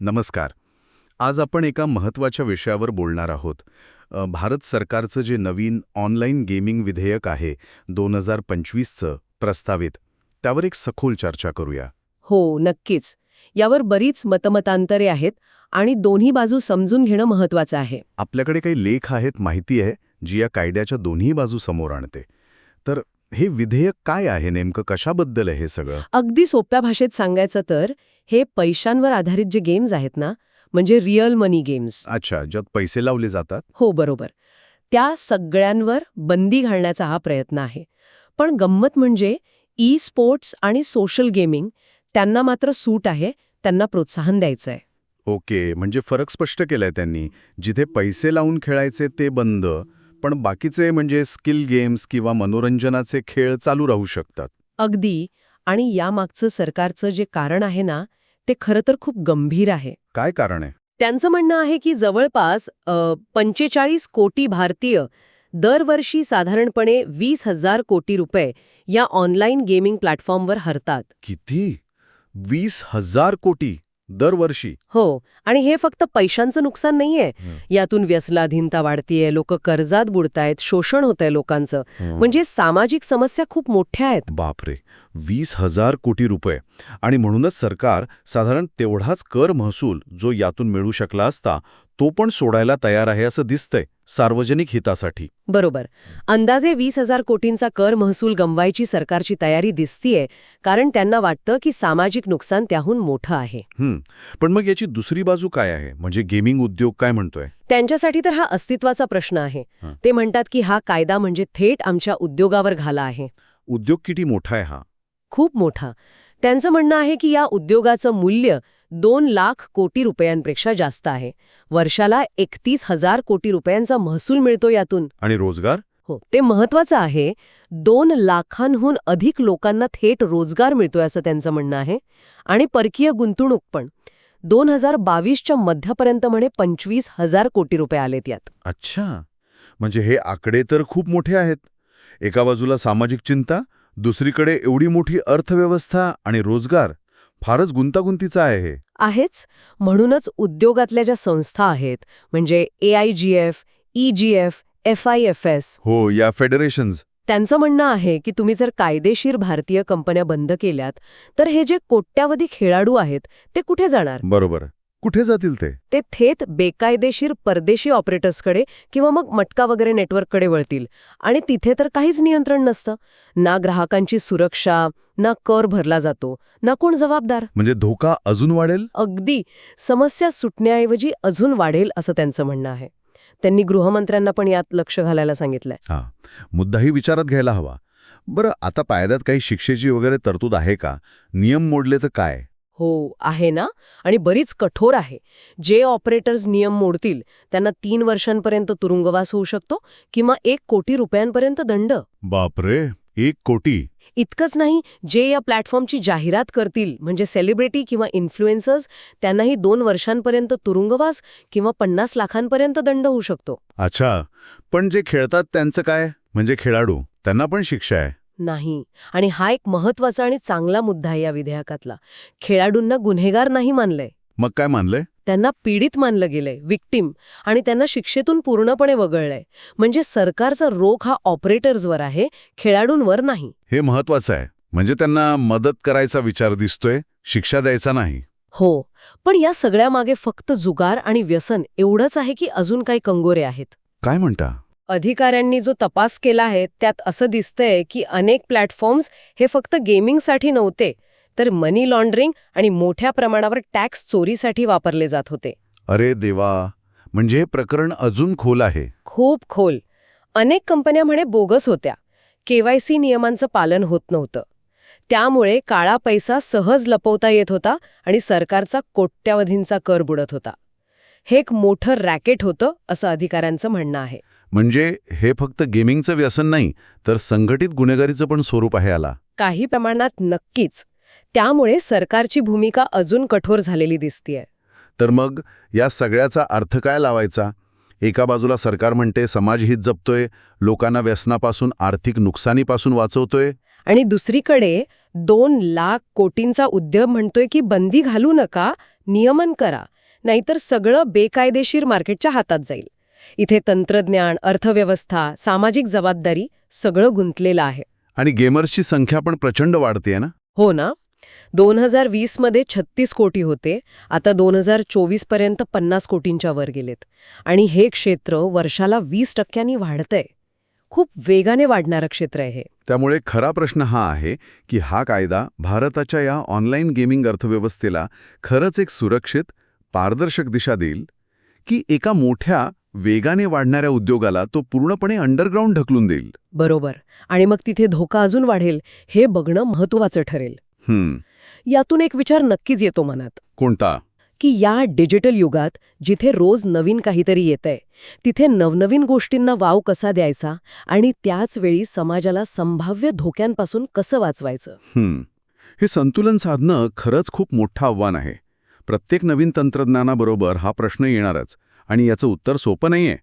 नमस्कार. आज आपण एका महत्त्वाच्या विषयावर बोलणार आहोत. भारत सरकारचं जे नवीन ऑनलाईन गेमिंग विधेयक आहे दोन हजार पंचवीसचं प्रस्तावित त्यावर एक सखोल चर्चा करूया. हो नक्कीच. यावर बरीच मतमतांतरे आहेत आणि दोन्ही बाजू समजून घेणं महत्वाचं आहे. आपल्याकडे काही लेख आहेत माहिती आहे जी या कायद्याच्या दोन्ही बाजू समोर आणते. तर हे विधेयक काय आहे नेमकं? कशाबद्दल आहे हे सगळं? अगदी सोप्या भाषेत सांगायचं तर हे पैशांवर आधारित जे गेम्स आहेत ना म्हणजे रिअल मनी गेम्स अच्छा ज्यात पैसे लावले जातात? हो बरोबर. त्या सगळ्यांवर बंदी घालण्याचा हा प्रयत्न आहे. पण गंमत म्हणजे ई स्पोर्ट्स आणि सोशल गेमिंग त्यांना मात्र सूट आहे त्यांना प्रोत्साहन द्यायचं आहे ओके म्हणजे फरक स्पष्ट केलाय त्यांनी. जिथे पैसे लावून खेळायचे ते बंद पण बाकीचे म्हणजे स्किल गेम्स किंवा मनोरंजनाचे खेळ चालू राहू शकतात. अगदी. आणि यामागचं सरकारचं जे कारण आहे ना ते खरं तर खूप गंभीर आहे. काय कारण आहे? त्यांचं म्हणणं आहे की जवळपास पंचेचाळीस कोटी भारतीय दरवर्षी साधारणपणे वीस हजार कोटी रुपये या ऑनलाईन गेमिंग प्लॅटफॉर्मवर हरतात. किती? वीस हजार कोटी? दरवर्षी. हो आणि हे फक्त पैशांचं नुकसान नाहीये. यातून व्यसनाधीनता वाढतीये लोक कर्जात बुडतायत शोषण होतंय लोकांचं. म्हणजे सामाजिक समस्या खूप मोठ्या आहेत. बापरे वीस हजार कोटी रुपये. आणि म्हणूनच सरकार साधारण तेवढाच कर महसूल जो यातून मिळू शकला असता तो पण सोडायला तयार आहे असं दिसतंय सार्वजनिक हितासाठी. बरोबर. अंदाजे वीस हजार कोटींचा कर महसूल गमवायची सरकारची तयारी दिसतीये कारण त्यांना वाटतं की सामाजिक नुकसान त्याहून मोठं आहे. पण मग याची दुसरी बाजू काय आहे? म्हणजे गेमिंग उद्योग काय म्हणतोय? त्यांच्यासाठी तर हा अस्तित्वाचा प्रश्न आहे. ते म्हणतात की हा कायदा म्हणजे थेट आमच्या उद्योगावर घाला आहे. उद्योग किती मोठा आहे हा? खूप मोठा. त्यांचं म्हणणं आहे की या उद्योगाचं मूल्य दोन लाख कोटी रुपयांपेक्षा जास्त आहे. वर्षाला एकतीस हजार कोटी रुपयांचा महसूल मिळतो यातून. आणि रोजगार? हो ते महत्वाचं आहे. दोन लाखांहून अधिक लोकांना थेट रोजगार मिळतोय असं त्यांचं म्हणणं आहे. आणि परकीय गुंतवणूक पण. दोन हजार बावीसच्या मध्यापर्यंत म्हणे पंचवीस हजार कोटी रुपये आलेत यात. अच्छा. म्हणजे हे आकडे तर खूप मोठे आहेत. एका बाजूला सामाजिक चिंता दुसरीकडे एवढी मोठी अर्थव्यवस्था आणि रोजगार. फारच गुंतागुंतीचा आहे हे. आहेच. म्हणूनच उद्योगातल्या ज्या संस्था आहेत म्हणजे A I G F E G F F I F S हो या फेडरेशन्स. त्यांचं म्हणणं आहे की तुम्ही जर कायदेशीर भारतीय कंपन्या बंद केल्यात तर हे जे कोट्यावधी खेळाडू आहेत ते कुठे जाणार? बरोबर. कुठे जातील ते? ते थेट बेकायदेशीर परदेशी ऑपरेटर्सकडे किंवा मग मटका वगैरे नेटवर्ककडे वळतील. आणि तिथे तर काहीच नियंत्रण नसतं. ना ग्राहकांची सुरक्षा ना कर भरला जातो. ना कोण जबाबदार? म्हणजे धोका अजून वाढेल? अगदी. समस्या सुटण्याऐवजी अजून वाढेल असं त्यांचं म्हणणं आहे. त्यांनी गृहमंत्र्यांना पण यात लक्ष घालायला सांगितलंय. हा. मुद्दाही विचारात घ्यायला हवा. बरं आता कायद्यात काही शिक्षेची वगैरे तरतूद आहे का? नियम मोडले तर काय? हो आहे ना? आणि बरीच कठोर आहे. जे ऑपरेटर्स नियम मोडतील त्यांना तीन वर्षांपर्यंत तुरुंगवास होऊ शकतो किंवा एक कोटी रुपयांपर्यंत दंड. बापरे! एक कोटी. इतकंच नाही जे या प्लॅटफॉर्मची जाहिरात करतील म्हणजे सेलिब्रिटी किंवा इन्फ्लुएन्सर्स त्यांनाही दोन वर्षांपर्यंत तुरुंगवास किंवा पन्नास लाखांपर्यंत दंड होऊ शकतो. अच्छा. पण जे खेळतात त्यांचं काय? म्हणजे खेळाडू त्यांना पण शिक्षा आहे. नाही. आणि हा एक महत्त्वाचा आणि चांगला मुद्दा आहे या विधेयकातला. खेळाडूंना गुन्हेगार नाही मानलंय. मग काय मानलंय? त्यांना पीडित मानलं गेलंय विक्टीम आणि त्यांना शिक्षेतून पूर्णपणे वगळलंय. म्हणजे सरकारचा रोख हा ऑपरेटर्सवर आहे खेळाडूंवर नाही. हे महत्वाचं आहे. म्हणजे त्यांना मदत करायचा विचार दिसतोय शिक्षा द्यायचा नाही. हो. पण या सगळ्यामागे फक्त जुगार आणि व्यसन एवढंच आहे की अजून काही कंगोरे आहेत. काय म्हणता? अधिकाऱ्यांनी जो तपास केला आहे त्यात असं दिसतंय की अनेक प्लॅटफॉर्म्स हे फक्त गेमिंगसाठी नव्हते तर मनी लॉन्ड्रिंग आणि मोठ्या प्रमाणावर टॅक्स चोरीसाठी वापरले जात होते. अरे देवा! म्हणजे हे प्रकरण अजून खोल आहे. खूप खोल. अनेक कंपन्या म्हणे बोगस होत्या. केवायसी नियमांचं पालन होत नव्हतं. त्यामुळे काळा पैसा सहज लपवता येत होता आणि सरकारचा कोट्यावधींचा कर बुडत होता. हे एक मोठं रॅकेट होतं असं अधिकाऱ्यांचं म्हणणं आहे. म्हणजे हे फक्त गेमिंगचं व्यसन नाही तर संघटित गुन्हेगारीचं पण स्वरूप आहे याला. काही प्रमाणात नक्कीच. त्यामुळे सरकारची भूमिका अजून कठोर झालेली दिसतीये. तर मग या सगळ्याचा अर्थ काय लावायचा? एका बाजूला सरकार म्हणते समाजहित जपतोय लोकांना व्यसनापासून आर्थिक नुकसानीपासून वाचवतोय. आणि दुसरीकडे दोन लाख कोटींचा उद्यम म्हणतोय की बंदी घालू नका नियमन करा. नाहीतर सगळं बेकायदेशीर मार्केटच्या हातात जाईल. इथे तंत्रज्ञान अर्थव्यवस्था सामाजिक जबाबदारी सगळं गुंतलेलं आहे. आणि गेमर्सची संख्या पण प्रचंड वाढतेय ना? हो ना. दोन हजार वीसमध्ये छत्तीस कोटी होते आता दोन हजार चोवीसपर्यंत पन्नास कोटींच्या वर गेलेत. आणि हे क्षेत्र वर्षाला वीस टक्क्यांनी वाढतंय. खूप वेगाने वाढणारं क्षेत्र आहे त्यामुळे खरा प्रश्न हा आहे की हा कायदा भारताच्या या ऑनलाईन गेमिंग अर्थव्यवस्थेला खरंच एक सुरक्षित पारदर्शक दिशा देईल की एका मोठ्या वेगाने वाढणाऱ्या उद्योगाला तो पूर्णपणे अंडरग्राऊंड ढकलून देईल. बरोबर. आणि मग तिथे धोका अजून वाढेल हे बघणं महत्वाचं ठरेल. यातून एक विचार नक्कीच येतो मनात. कोणता? की या डिजिटल युगात जिथे रोज नवीन काहीतरी येतंय तिथे नवनवीन गोष्टींना वाव कसा द्यायचा आणि त्याच वेळी समाजाला संभाव्य धोक्यांपासून कसं वाचवायचं? हे संतुलन साधणं खरंच खूप मोठं आव्हान आहे. प्रत्येक नवीन तंत्रज्ञानाबरोबर हा प्रश्न येणारच आणि याचं उत्तर सोपं नाहीये.